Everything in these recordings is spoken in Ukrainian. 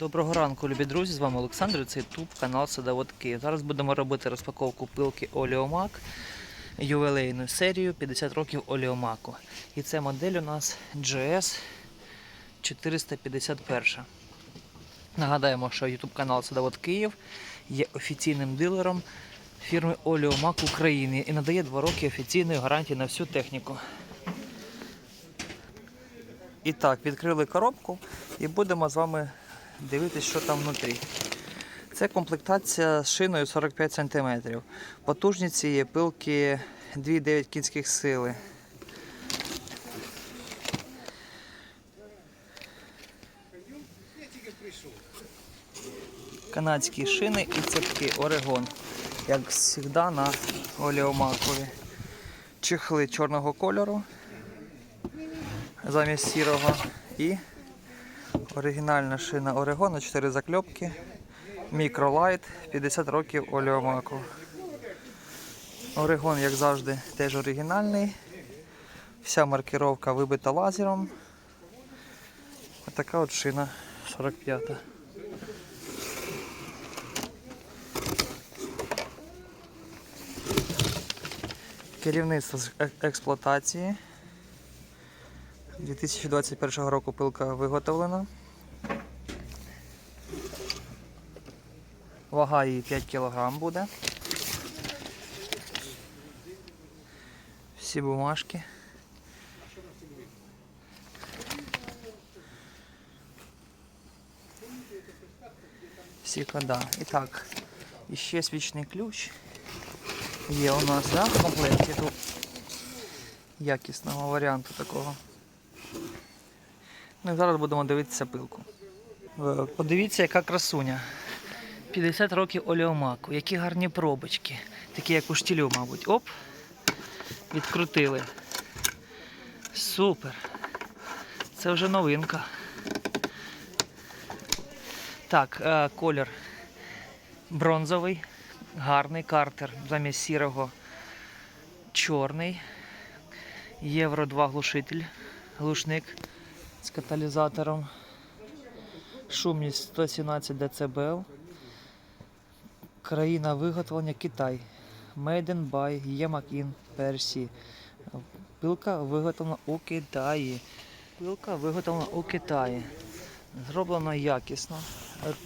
Доброго ранку, любі друзі! З вами Олександр. Це YouTube канал Садовод Київ. Зараз будемо робити розпаковку пилки Оліомак ювілейну серію 50 років Оліомаку. І це модель у нас GS 451. Нагадаємо, що YouTube канал Садовод Київ є офіційним дилером фірми Оліомак України і надає 2 роки офіційної гарантії на всю техніку. І так, відкрили коробку і будемо з вами дивитися, що там внутрі. Це комплектація з шиною 45 см. Потужність цієї пилки 2,9 кінських сили. Канадські шини і цепки Орегон. Як завжди на оліомакові. Чехли чорного кольору замість сірого. І оригінальна шина Орегона, 4 закльопки. Мікролайт, 50 років оліомаку. Орегон, як завжди, теж оригінальний. Вся маркировка вибита лазером. Отака от шина 45-та. Керівництво з е- експлуатації. 2021 року пилка виготовлена. Вага її 5 кг буде. Всі бумажки. Всі кода. І так, і ще свічний ключ. Є у нас, да, в комплекті тут якісного варіанту такого. Ну і зараз будемо дивитися пилку. Е, Подивіться, яка красуня. 50 років оліомаку. Які гарні пробочки. Такі як у штілю, мабуть. Оп. Відкрутили. Супер. Це вже новинка. Так, е, колір бронзовий, гарний картер замість сірого чорний. Євро 2 глушитель, глушник з каталізатором. Шумність 117 дБ. Країна виготовлення Китай. Made in by Ємакін Персі. Пилка виготовлена у Китаї. Пилка виготовлена у Китаї. Зроблена якісно.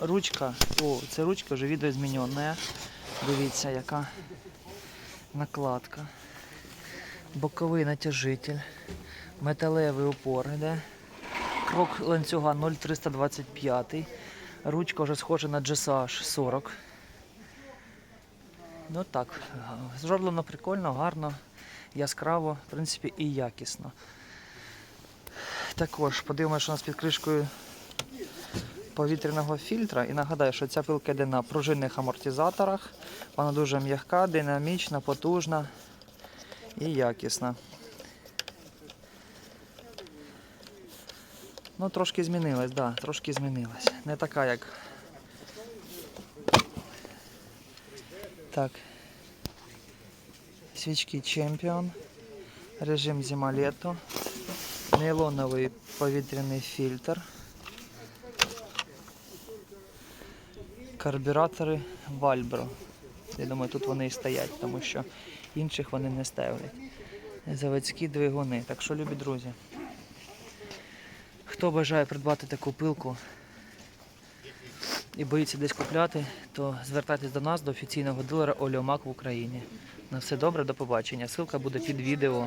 Ручка, о, це ручка вже відеозмінена. Дивіться, яка накладка. Боковий натяжитель. Металевий упор йде. Крок ланцюга 0,325. Ручка вже схожа на GSH 40. Ну так, зроблено прикольно, гарно, яскраво, в принципі, і якісно. Також подивимося, що у нас під кришкою повітряного фільтра. І нагадаю, що ця пилка йде на пружинних амортизаторах. Вона дуже м'яка, динамічна, потужна і якісна. Ну, трошки змінилась, да, трошки змінилась. Не така, як. Так. Свічки Champion. Режим зима-літо. Нейлоновий повітряний фільтр. Карбюратори Valbro. Я думаю, тут вони і стоять, тому що інших вони не ставлять. Заводські двигуни. Так що, любі друзі, хто бажає придбати таку пилку і боїться десь купляти, то звертайтесь до нас, до офіційного дилера Оліомак в Україні. На все добре, до побачення. Ссылка буде під відео.